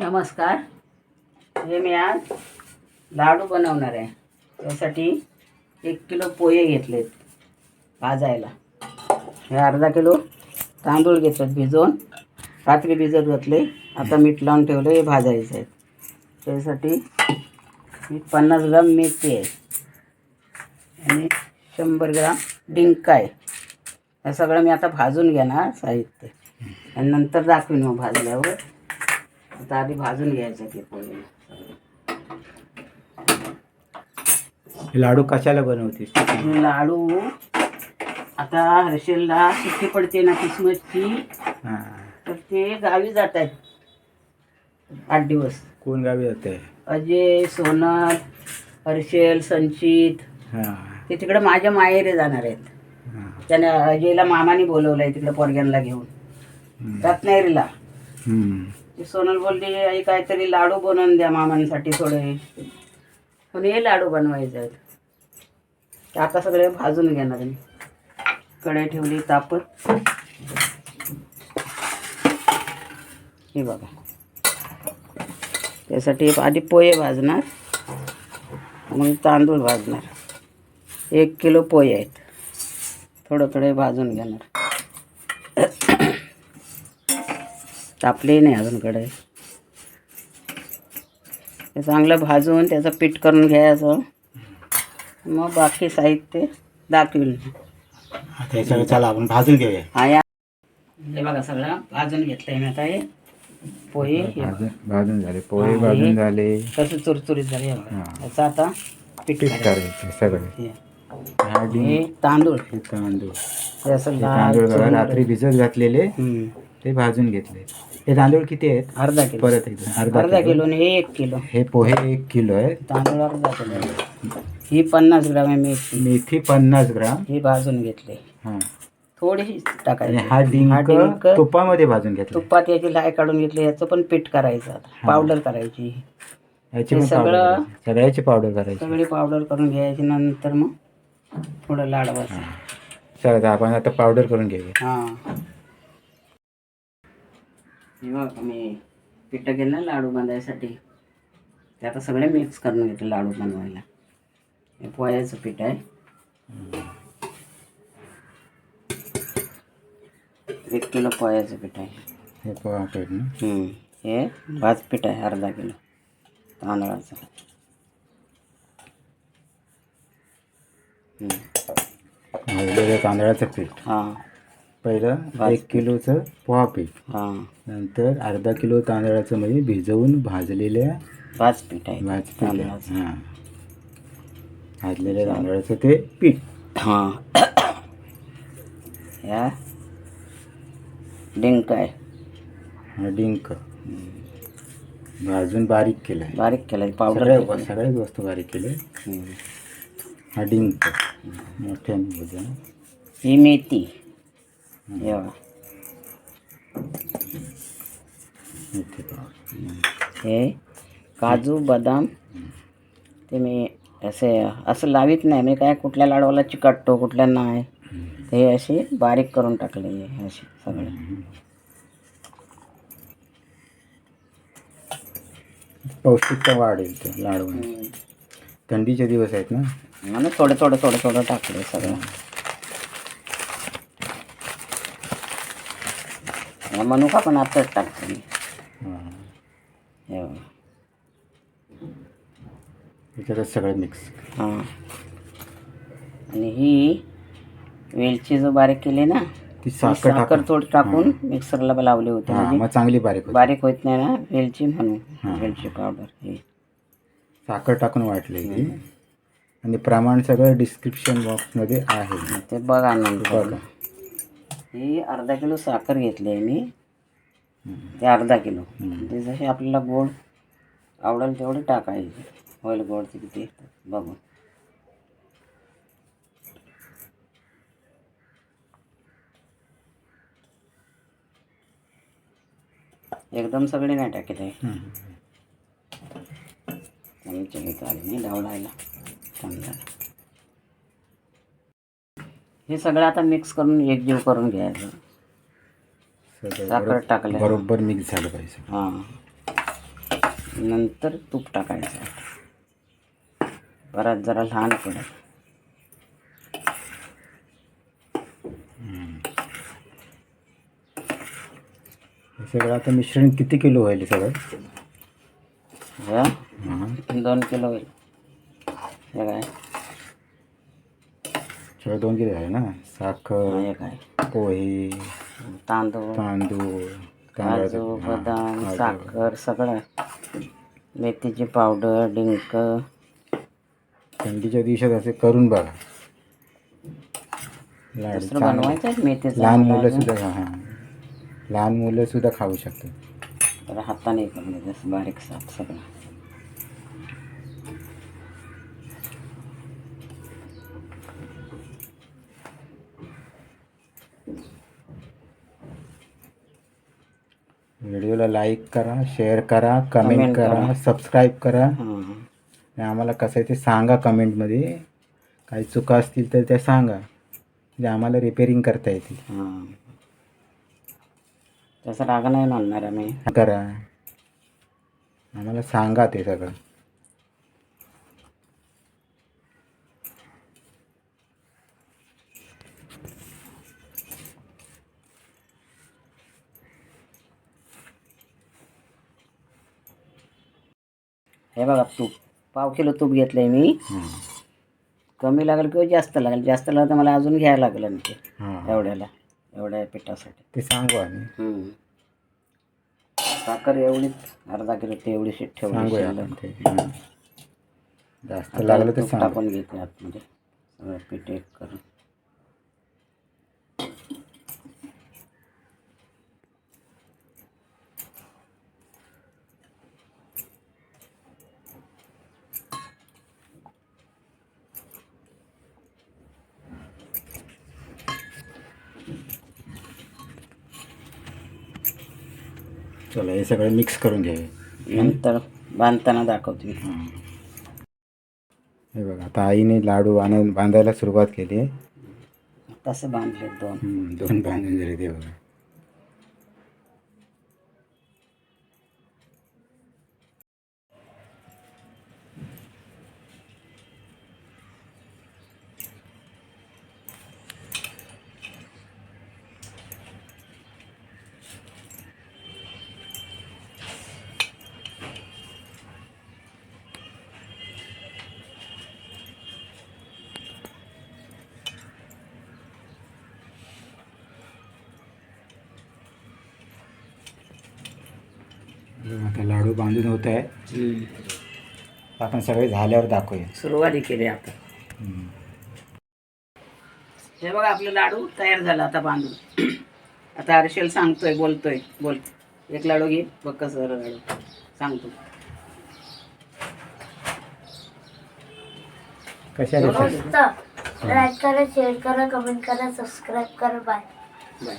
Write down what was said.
नमस्कार. हे मी आज लाडू बनवणार आहे. त्यासाठी एक किलो पोहे घेतलेत भाजायला. हे अर्धा किलो तांदूळ घेतलेत भिजवून. रात्री भिजत घातले. आता मीठ लावून ठेवलं हे भाजायचं आहे. त्यासाठी मी पन्नास ग्राम मेथी आहे. आणि शंभर ग्राम डिंक आहे. हे सगळं मी आता भाजून घेणार साहित्य. आणि नंतर दाखवीन मग भाजल्यावर. आता आधी भाजून घ्यायचं ते हे लाडू कशाला बनवतेस? हे लाडू आता हर्षेलला सुट्टी पडते ना क्रिसमसची हां. तर ते गावी जात आहेत. आठ दिवस. कोण गावी जाते अजय सोनल हर्षेल संचित. हां. ते तिकडे माझ्या माहेरी जाणार आहेत. त्याने अजयला मामाने बोलवलं आहे तिकडे पोरग्यांना घेऊन. रत्नागिरीला. सोनल बोलली आई काहीतरी लाडू बनवून द्या मामांसाठी थोडे. पण हे लाडू बनवायचे आहेत. आता सगळे भाजून घेणार मी कढई ठेवली तापत. हे बघा. त्यासाठी आधी पोहे भाजणार मग तांदूळ भाजणार. एक किलो पोहे आहेत. थोडं थोडे भाजून घेणार. तापले नाही अजून कढई ते चांगलं भाजून त्याचं पीठ करून घ्यायचं मग बाकी साहित्य दाखवील चला आपण भाजून घेऊया हा या हे बघा सगळं भाजून घेतलंय मी आता हे पोहे हे बघा. भाजून भाजून झाले पोहे हा, भाजून हे- झाले कसं चुरचुरीत झाले हे बघा. हा. याचं आता पीठ पीठ करायचं. करायचे सगळे हे. हा हे तांदूळ हे तांदूळ हे असं लाल तांदूळ बघा रात्री भिजत घातलेले हम्म. ते भाजून घेतले. हे तांदूळ किती आहेत? अर्धा किलो. परत एकदा. अर्धा अर्धा किलो. आणि हे एक किलो. हे पोहे एक किलो आहे तांदूळ अर्धा किलो. ही पन्नास ग्राम आहे मेथी. मेथी पन्नास ग्राम. ही भाजून घेतली. हा. थोडीशी आणि टाकायची हा डिंक डिंक तुपामध्ये भाजून घेतला. तुपात याची लाय काढून घेतली. याचं पण पीठ करायचं आता. पावडर करायची. याची हे सगळं- पावडर करायची. सगळ्याची पावडर करायची. सगळी पावडर करून घ्यायची. नंतर मग थोडं लाडवायचं चला आता आपण आता पावडर करून घेऊया. हे. बघ मी पिठं घेतलं ना लाडू बांधायसाठी ते आता सगळे मिक्स करून घेतले लाडू बनवायला. हे पोह्याचं पीठ आहे. एक किलो पोह्याचं पीठ आहे. हे पोहा पीठ. हे भात आहे अर्धा किलो. तांदळाचं. तांदळाचं पीठ. हां. पहिलं एक किलोचं पोहा पीठ. हां. नंतर अर्धा किलो तांदळाचं म्हणजे भिजवून भाजलेल्या भात पीठ आहे. भाज पीठ तांदळाचं. हां. भाजलेल्या तांदळाचं ते पीठ. हां. या. डिंक आहे. हा डिंक. भाजून बारीक केलं आहे बारीक केलं पावडर सगळ्या सगळ्याच वस्तू बारीक केले. हा डिंक. भोजन ही मेथी. हे हे काजू बदाम ते मी असे असं लावित नाही. मी काय कुठल्या लाडवाला चिकटतो कुठल्या नाही. ते असे बारीक करून टाकले हे असे सगळे. पौष्टिकता वाढेल तो लाडू. थंडीचे दिवस आहेत ना? म्हणून थोडं थोडं थोडं थोडं टाकले सगळं. मनुका पण आताच टाकतो मी बघा. त्याच्यातच सगळं मिक्स हां. आणि ही वेलची जो बारीक केली ना ती साखर साखर टाकून. थोडी टाकून मिक्सरला लावली होती हां म्हणजे मग चांगली बारीक होती. बारीक होत नाही ना वेलची म्हणून. हां. वेलची पावडर ही. साखर टाकून वाटली ती. आणि प्रमाण सगळं डिस्क्रिप्शन बॉक्समध्ये आहे. ते बघा नंतर. बघा. ही अर्धा किलो साखर घेतली आहे मी. ते अर्धा किलो. ते जसे आपल्याला गोड आवडेल तेवढे टाकायचे. होईल गोड ते किती बघून एकदम सगळे नाही टाकत आहे आले नाही डावडायला समजा हे सगळं आता मिक्स करून एकजीव करून घ्यायचं. सगळं साखर बरोबर- टाकलं बरोबर मिक्स झालं पाहिजे हां. नंतर तूप टाकायचं. परत जरा लहान पडेल हे सगळं आता मिश्रण किती किलो होईल सगळं? दोन किलो होईल. हे काय सगळं दोन किलो आहे ना? साखर हे काय पोहे तांदूळ तांदूळ काजू तांदळाचं- हां, बदाम काजू. साखर सगळं मेथीची पावडर डिंक. थंडीच्या दिवसात असे करून बघा. लाडू दुसरं चांगले. बनवायचं आहे मेथीचं लहान मला. सुद्धा हां लहान मुलं सुद्धा खाऊ शकतात. जरा हाताने करून बारीक साफ सगळं. व्हिडिओला लाईक करा शेअर करा कमेंट करा करा. सबस्क्राईब करा. आणि आम्हाला कसं आहे ते सांगा कमेंटमध्ये. काही चुका असतील तर त्या सांगा. म्हणजे आम्हाला रिपेअरिंग करता येतील. हां तसं राग नाही मानणार आम्ही. करा. आम्हाला सांगा ते सगळं. हे बघा तूप. पाव किलो तूप घेतलंय मी. हां कमी लागेल किंवा जास्त लागेल? जास्त लागलं तर मला अजून घ्यायला लागलं ना ते. हां एवढ्याला. एवढ्या पिठासाठी. ते सांगू आम्ही. हम्म. साखर एवढीच अर्धा किलो ते ठेवली सांगूया शिल्लक. आपण ते. हां. जास्त लागलं तर तूप सांग. टाकून घेते आतमध्ये सगळं पीठ एक करून. चला हे सगळं मिक्स करून घ्यावे नंतर बांधताना दाखवते मी. हां. बघा आता आईने लाडू आणून बांधायला सुरुवात केली आहे तसे बांधले दोन दोन बांधून झाले ते बघा आता लाडू बांधून होत आहे. हम्म. आपण सगळे झाल्यावर दाखवूया. सुरुवाती केली आता हम्म. हे बघा आपलं लाडू तयार झाला आता बांधून. आता हर्षल सांगतोय बोलतोय. बोल. एक लाडू घे बघ कसं झालं लाडू. सांगतो. कशा? मस्त. लाईक करा शेअर करा कमेंट करा सबस्क्राईब करा. बाय. बाय.